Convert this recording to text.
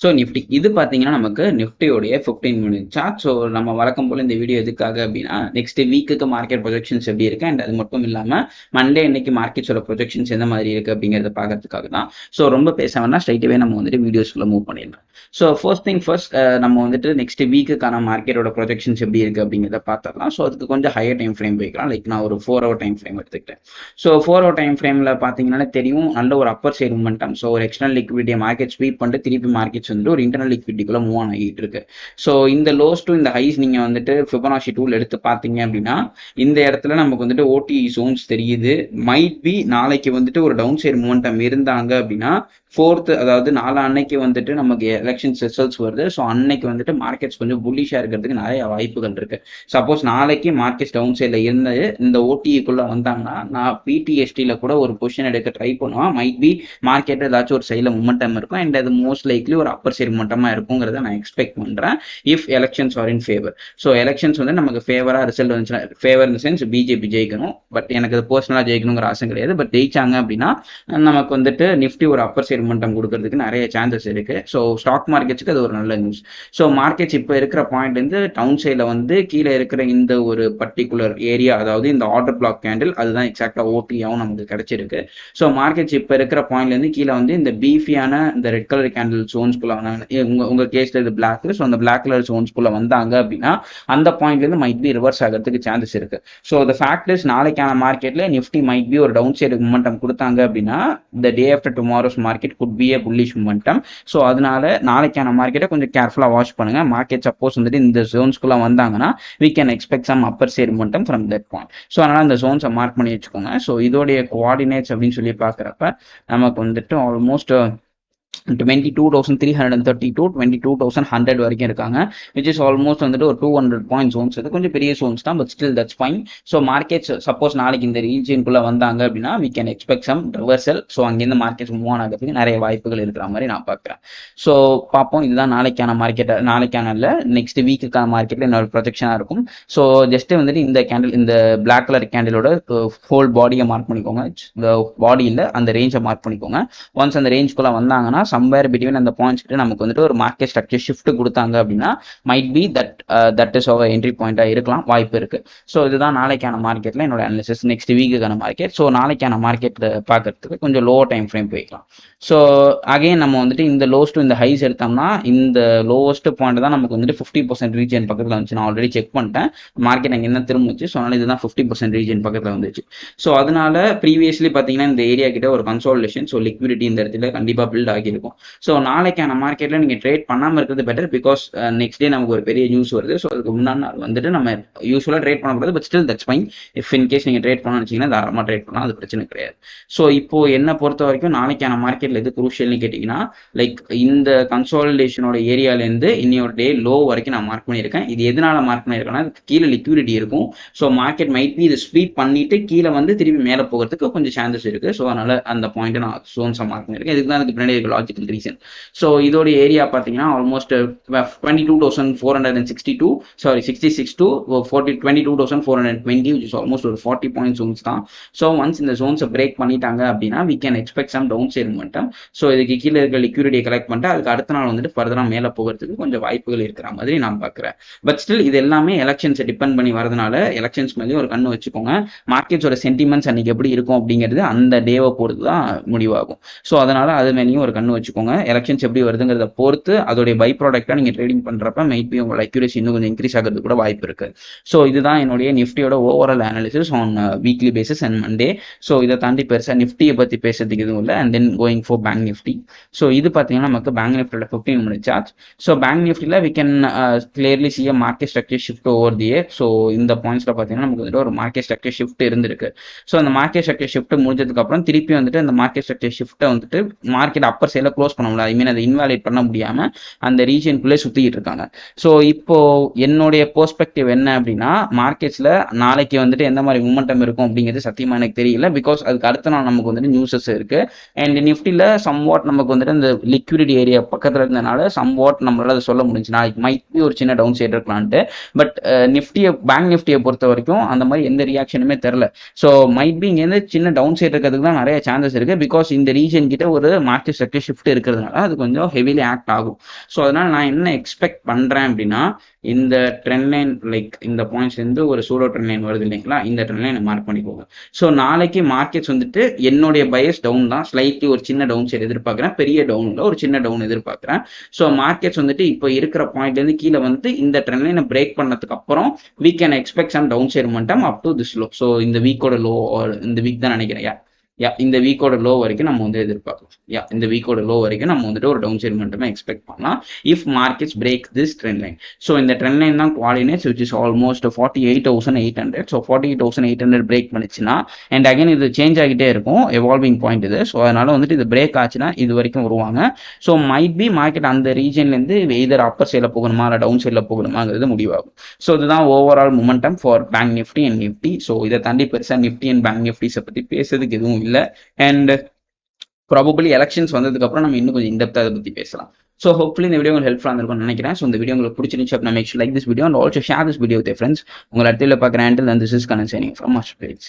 So Nifty இது பார்த்தீங்கன்னா நமக்கு நிஃப்டியோடைய ஃபிஃப்டீன் மினிட் சார்ட் ஸோ நம்ம வழக்கம் போல் இந்த வீடியோ எதுக்காக அப்படின்னா நெக்ஸ்ட் வீக்குக்கு மார்க்கெட் ப்ரொஜெக்ஷன்ஸ் எப்படி இருக்கு? அண்ட் அது மட்டும் இல்லாமல் மண்டே இன்னைக்கு மார்க்கெட்ஸோட ப்ரொஜெக்ஷன்ஸ் எந்த மாதிரி இருக்கு அப்படிங்கிறத பார்க்கறதுக்காக தான். ஸோ ரொம்ப பேச வேணா ஸ்ட்ரைட்டாகவே நம்ம வந்துட்டு வீடியோஸ்க்குள்ள மூவ் பண்ணிடலாம். ஸோ ஃபர்ஸ்ட் திங் ஃபர்ஸ்ட் நம்ம வந்துட்டு நெக்ஸ்ட் வீக்குக்கான மார்க்கெட்டோட ப்ரொஜெக்ஷன்ஸ் எப்படி இருக்கு அப்படிங்கிறத பார்த்துடலாம் ஸோ அதுக்கு கொஞ்சம் ஹையர் டைம் ஃப்ரேம் போய்க்கலாம். லைக் நான் ஒரு ஃபோர் ஹவர் டைம் ஃப்ரேம் எடுத்துக்கிட்டேன். ஸோ ஃபோர் ஹவர் டைம் ஃப்ரேமில் பார்த்தீங்கன்னா தெரியும் நல்ல ஒரு அப்பர் சைடு மூமெண்டம் ஸோ ஒரு எக்ஸ்டர்னல் லிக்விடிட்டியை மார்க்கெட் ஸ்வீப் பண்ணிட்டு திருப்பி மார்க்கெட்ஸ் வந்துட்டு ஒரு இன்டர்னல் லிக்விட்டிக்குள்ள மூவ் ஆன் ஆகிட்டு இருக்கு. ஸோ இந்த லோஸ் டு இந்த ஹைஸ் நீங்கள் வந்துட்டு ஃபிபனாஷி டூல் எடுத்து பார்த்தீங்க அப்படின்னா இந்த இடத்துல நமக்கு வந்துட்டு ஓடி ஜோன்ஸ் தெரியுது. மைட் பி நாளைக்கு வந்துட்டு ஒரு டவுன் சைடு மூமெண்டம் இருந்தாங்க அப்படின்னா ஃபோர்த் அதாவது நாலு அன்னைக்கு வந்துட்டு நமக்கு எலெக்ஷன்ஸ் ரிசல்ட்ஸ் வருது. ஸோ அன்னைக்கு வந்துட்டு மார்க்கெட்ஸ் கொஞ்சம் புல்லிஷாக இருக்கிறதுக்கு நிறைய வாய்ப்புகள் இருக்கு. சப்போஸ் நாளைக்கு மார்க்கெட்ஸ் டவுன் சைடில் இருந்து இந்த ஓடிக்குள்ள வந்தாங்கன்னா நான் பிடிஎஸ்டியில் கூட ஒரு பொசிஷன் எடுக்க ட்ரை பண்ணுவேன். மைட் பி மார்க்கெட் ஏதாச்சும் ஒரு சைடில் மூமெண்டம் இருக்கும். அண்ட் அது மோஸ்ட் லைக்லி ஒரு அப்பர் சைடு மூமெண்டமாக இருக்குங்கிறத நான் எக்ஸ்பெக்ட் பண்ணுறேன் if elections are in favour so elections வந்து நமக்கு ஃபேவராக ரிசல்ட் வந்துச்சுன்னா ஃபேவர் இந்த சென்ஸ் பிஜேபி ஜெயிக்கணும். பட் எனக்கு அது பர்சனலாக ஜெயிக்கணுங்கிற ஆசை கிடையாது. பட் ஜெயிச்சாங்க அப்படின்னா நமக்கு வந்துட்டு நிஃப்டி ஒரு அப்பர் சைடு மட்டம் கொடுக்கறதுக்கு நிறைய சான்சஸ் இருக்கு. ஸோ ஸ்டாக் மார்க்கெட்ஸ்க்கு அது ஒரு நல்ல நியூஸ் ஸோ மார்க்கெட்ஸ் இப்போ இருக்கிற பாயிண்ட் டவுன் சைடில் வந்து கீழே இருக்கிற இந்த ஒரு பர்டிகுலர் ஏரியா அதாவது இந்த ஆர்டர் பிளாக் கேண்டில் அதுதான் எக்ஸாக்டா ஓபியாவும் நமக்கு கிடைச்சிருக்கு. ஸோ மார்க்கெட்ஸ் இப்போ இருக்கிற பாயிண்ட்லேருந்து கீழே வந்து இந்த பீஃபியான இந்த ரெட் கலர் கேண்டில் ஜோன்ஸ்குள்ள உங்க உங்க கேஸ்ல இது பிளாக் ஸோ அந்த பிளாக் கலர் ஜோன்ஸ்குள்ள வந்தாங்க அப்படின்னா அந்த பாயிண்ட்ல இருந்து மைட் பி ரிவர்ஸ் ஆகிறதுக்கு சான்சஸ் இருக்கு. ஸோ த ஃபேக்ட் இஸ் நாளைக்கான மார்க்கெட்ல நிஃப்டி மைட் பி ஒரு டவுன் சைடு மூமெண்டம் கொடுத்தாங்க அப்படின்னா the day after tomorrow's market could be a bullish momentum so அதனால நாளைக்கான மார்க்கெட்டை கொஞ்சம் கேர்ஃபுல்லாக வாட்ச் பண்ணுங்க. மார்க்கெட் சப்போஸ் வந்துட்டு இந்த ஜோன்ஸ்குள்ள வந்தாங்கன்னா we can expect some upper side momentum from that point so அதனால அந்த ஜோன்ஸை மார்க் பண்ணி வச்சுக்கோங்க. ஸோ இதோடைய கோஆர்டினேட்ஸ் அப்படின்னு சொல்லி பார்க்குறப்ப நமக்கு வந்துட்டு almost twenty two thousand three hundred and thirty two twenty two thousand hundred வரைக்கும் இருக்காங்க. விச் இஸ் ஆல்மோஸ்ட் வந்துட்டு ஒரு டூ ஹண்ட்ரட் பாயிண்ட் ஜோன்ஸ் இது கொஞ்சம் பெரிய ஜோன்ஸ் தான் but still that's fine so markets suppose நாளைக்கு இந்த ரீஜியனுக்குள்ள வந்தாங்க அப்படின்னா we can expect some reversal so அங்கேருந்து மார்க்கெட்ஸ் மூவ் ஆன் ஆகிறதுக்கு நிறைய வாய்ப்புகள் இருக்கிற மாதிரி நான் பார்க்குறேன். ஸோ பார்ப்போம். இதுதான் நாளைக்கான மார்க்கெட் நாளைக்கான இல்லை நெக்ஸ்ட் வீக்குக்கான மார்க்கெட்டில் என்னோட ப்ரொஜெக்ஷனாக இருக்கும். ஸோ ஜஸ்ட் வந்துட்டு இந்த கேண்டில் இந்த பிளாக் கலர் கேண்டிலோட ஹோல் பாடியை மார்க் பண்ணிக்கோங்க. இந்த பாடியில் அந்த ரேஞ்சை மார்க் பண்ணிக்கோங்க. ஒன்ஸ் அந்த ரேஞ்சுக்குள்ள வந்தாங்கன்னா சம்வேர் பிட்வீன் அந்த பாயிண்ட்ஸ் கிட்ட நமக்கு வந்துட்டு ஒரு மார்க்கெட் ஸ்ட்ரக்சர் ஷிஃப்ட் கொடுத்தாங்க அப்படின்னா might be that that is over entry பாயிண்டாக இருக்கலாம் வாய்ப்பு இருக்கு. ஸோ இதுதான் நாளைக்கான மார்க்கெட்டில் என்னோட அனாலிசிஸ் நெக்ஸ்ட் வீக்குக்கான மார்க்கெட் ஸோ நாளைக்கான மார்க்கெட் பார்க்கறதுக்கு கொஞ்சம் லோ டைம் ஃப்ரேம் போய்க்கலாம். ஸோ அகைன் நம்ம வந்துட்டு இந்த லோஸ் டு இந்த ஹைஸ் எடுத்தோம்னா இந்த லோவஸ்ட் பாயிண்ட் தான் நமக்கு வந்துட்டு ஃபிஃப்டி பர்சன்ட் ரீஜன் பக்கத்தில் வந்துச்சு. நான் ஆல்ரெடி செக் பண்ணிட்டேன். மார்க்கெட் அங்கே என்ன திரும்பிச்சு ஸோ அதனால இதுதான் ஃபிஃப்டி பர்சன்ட் ரீஜன் பக்கத்தில் வந்துச்சு. ஸோ அதனால ப்ரீவியஸ்லி பார்த்தீங்கன்னா இந்த ஏரியா கிட்ட ஒரு கன்சோலேஷன் ஸோ லிக்விடிட்டி இந்த இடத்துல கண்டிப்பாக பில்ட் இருக்கும். ஸோ நாளைக்கான மார்க்கெட்டில் நீங்கள் ட்ரேட் பண்ணாமல் இருக்கிறது பெட்டர் பிகாஸ் நெக்ஸ்ட் டே நமக்கு ஒரு பெரிய நியூஸ் வருது. ஸோ அதுக்கு முன்னாடி நாள் வந்துட்டு நம்ம யூஸ்வலாக ட்ரேட் பண்ணக்கூடாது but still that's fine if in case நீங்கள் ட்ரேட் பண்ணணும்னு வச்சிங்கன்னா தாராளமாக ட்ரேட் பண்ணலாம் அது பிரச்சனை கிடையாது. ஸோ இப்போ என்ன பொறுத்த வரைக்கும் நாளைக்கான மார்க்கெட்டில் எது குரூஷியல்னு கேட்டிங்கன்னா லைக் இந்த கன்சாலிடேஷனோட ஏரியாலேருந்து இன்னையோட டே லோ வரைக்கும் நான் மார்க் பண்ணியிருக்கேன். இது எதனால மார்க் பண்ணியிருக்கேன்னா அதுக்கு கீழே லிக்விடிட்டி இருக்கும். ஸோ மார்க்கெட் மைட் பி இது ஸ்வீப் பண்ணிட்டு கீழே வந்து திருப்பி மேலே போகிறதுக்கு கொஞ்சம் சான்சஸ் இருக்கு. ஸோ அதனால அந்த பாயிண்ட் நான் சோன்ஸாக மார்க் பண்ணியிருக்கேன். இதுக்கு தான் அதுக்கு பின்னாடி லாஜிக்கல் ரீசன் ஸோ இதோட ஏரியா பார்த்தீங்கன்னா almost twenty two thousand four hundred and sixty two sorry sixty six two forty twenty two thousand four hundred twenty which is almost ஒரு ஃபார்ட்டி பாயிண்ட் ஜோன்ஸ் தான். So once இந்த ஜோன்ஸை break பண்ணிட்டாங்க அப்படின்னா we can expect some down side மட்டும் so இதுக்கு கீழே இருக்க லிக்யூரிட்டியை கலெக்ட் பண்ணிட்டு அதுக்கு அடுத்த நாள் வந்துட்டு ஃபர்தராக மேலே போகிறதுக்கு கொஞ்சம் வாய்ப்புகள் இருக்கிற மாதிரி நான் பார்க்குறேன். பட் ஸ்டில் இது எல்லாமே எலெக்ஷன்ஸை டிபெண்ட் பண்ணி வரதுனால எலெக்ஷன்ஸ் மேலேயும் ஒரு கண்ணு வச்சுக்கோங்க. மார்க்கெட்ஸோட சென்டிமெண்ட்ஸ் அன்னைக்கு எப்படி இருக்கும் அப்படிங்கிறது அந்த டேவை பொறுத்து தான் முடிவாகும். ஸோ அதனால அது மேலேயும் ஒரு கண்ணு வச்சுக்கோங்க. எலெக்ஷன்ஸ் எப்படி வருதுங்கிறத பொறுத்து அதோடைய பை ப்ராடக்டா நீங்க ட்ரேடிங் பண்றப்ப மேபி உங்களோட அக்யூரேசி இன்னும் கொஞ்சம் இன்க்ரீஸ் ஆகிறது கூட வாய்ப்பு இருக்கு. ஸோ இதுதான் என்னுடைய நிஃப்டியோட overall analysis on weekly basis and Monday so இதை தாண்டி பெருசா நிஃப்டியை பத்தி பேசுறதுக்கு எதுவும் இல்லை. And then going for bank Nifty so இது பாத்தீங்கன்னா நமக்கு பேங்க் நிஃப்டியோட fifteen minute chart so bank நிஃப்டியில் we can clearly see market structure shift over the so இந்த பாயிண்ட்ஸ்ல பாத்தீங்கன்னா நமக்கு வந்துட்டு ஒரு மார்க்கெட் ஸ்ட்ரக்சர் ஷிஃப்ட் இருந்திருக்கு. ஸோ அந்த மார்க்கெட் ஸ்ட்ரக்சர் ஷிஃப்ட் முடிஞ்சதுக்கு அப்புறம் திருப்பி வந்துட்டு அந்த மார்க்கெட் ஸ்ட்ரக்சர் ஷிஃப்ட்டை வந்துட்டு மார்க்கெட் அப்பர் சைடில் க்ளோஸ் பண்ண முடியாது ஐ மீன் அதை இன்வாலிட் பண்ண முடியாம அந்த ரீஜியனுக்குள்ளே சுத்திட்டு இருக்காங்க. ஸோ இப்போ என்னுடைய பெர்ஸ்பெக்டிவ் என்ன அப்படின்னா மார்க்கெட்ஸில் நாளைக்கு வந்துட்டு எந்த மாதிரி மூமெண்டம் இருக்கும் அப்படிங்கிறது சத்தியமாக எனக்கு தெரியல. பிகாஸ் அதுக்கு அடுத்த நாள் நமக்கு வந்துட்டு நியூஸஸ் இருக்குது அண்ட் நிஃப்டியில் சம்வாட் நமக்கு வந்துட்டு இந்த லிக்விடிட்டி ஏரியா பக்கத்துல இருந்தனால சம் வாட் நம்மளால அதை சொல்ல முடிஞ்சு நாளைக்கு மைட் பி ஒரு சின்ன டவுன் சைடு இருக்கலான்ட்டு பட் நிஃப்டியை பேங்க் நிஃப்டியை பொறுத்த வரைக்கும் அந்த மாதிரி எந்த ரியாக்ஷனுமே தெரில ஸோ மைட் பி இங்கேருந்து சின்ன டவுன் சைடு இருக்கிறதுக்கு தான் நிறைய சான்சஸ் இருக்கு. பிகாஸ் இந்த ரீஜன் கிட்ட ஒரு மார்க்கெட் ஸ்ட்ரக்சர் ஷிஃப்ட் இருக்கிறதுனால அது கொஞ்சம் ஹெவிலி ஆக்ட் ஆகும். ஸோ அதனால நான் என்ன எக்ஸ்பெக்ட் பண்றேன் அப்படின்னா இந்த ட்ரெண்ட் லைன் லைக் இந்த பாயிண்ட்ஸ்லேருந்து ஒரு சூடோ ட்ரெண்ட் லைன் வருது இல்லைங்களா இந்த ட்ரெண்ட் லைனை மார்க் பண்ணிக்கோங்க. ஸோ நாளைக்கு மார்க்கெட்ஸ் வந்துட்டு என்னுடைய பயஸ் டவுன் தான். ஸ்லைட்லி ஒரு சின்ன டவுன் சைடு எதிர்பார்க்குறேன். பெரிய டவுனில் ஒரு சின்ன டவுன் எதிர்பார்க்குறேன். ஸோ மார்க்கெட்ஸ் வந்துட்டு இப்போ இருக்கிற பாயிண்ட்லேருந்து கீழே வந்து இந்த ட்ரெண்ட் லைனை பிரேக் பண்ணதுக்கு அப்புறம் we can expect some down side மட்டம் up to this low so இந்த வீக்கோட லோ இந்த வீக் தான் நினைக்கிறேன். யா இந்த வீக்கோட லோ வரைக்கும் நம்ம வந்து எதிர்பார்க்கலாம். யா இந்த வீக்கோட லோ வரைக்கும் நம்ம வந்துட்டு ஒரு டவுன் சைடு மட்டுமே எக்ஸ்பெக்ட் பண்ணலாம். If markets break this trend line so இந்த ட்ரெண்ட் லைன் தான் குவாலினேட்ஸ் which is almost forty eight thousand eight hundred so forty eight thousand eight hundred break பண்ணிச்சுன்னா and again இது சேஞ்ச் ஆகிட்டே இருக்கும். எவால்விங் பாயிண்ட் இது. So அதனால வந்துட்டு இது பிரேக் ஆச்சுன்னா இது வரைக்கும் வருவாங்க. ஸோ மைட் பி மார்க்கெட் அந்த ரீஜன்லேருந்து எதர் அப்பர் சைடில் போகணுமா இல்லை டவுன் சைடில் போகணுமாங்கிறது முடிவாகும். ஸோ இதுதான் overall momentum for bank Nifty and Nifty so இதை தாண்டி பெருசாக நிஃப்டி அண்ட் பேங்க் நிஃப்டிஸை பற்றி பேசுறதுக்கு எதுவும் இல்லை. இல்லை. அண்ட் ப்ராபபிளி எலெக்ஷன்ஸ் வந்ததுக்கு அப்புறம் நம்ம இன்னும் கொஞ்சம் இன்டெப்த்தாக அதை பற்றி பேசலாம். ஸோ ஹோப்ஃபுல்லி இந்த வீடியோ உங்களுக்கு ஹெல்ப்ஃபுல்லாக இருக்கும்னு நினைக்கிறேன். ஸோ இந்த வீடியோ உங்களுக்கு பிடிச்சிருந்துச்சு அப்படின்னா make like this video and also share this video with friends உங்களை அடுத்த பார்க்குறேன் and this is Kanan signing from master page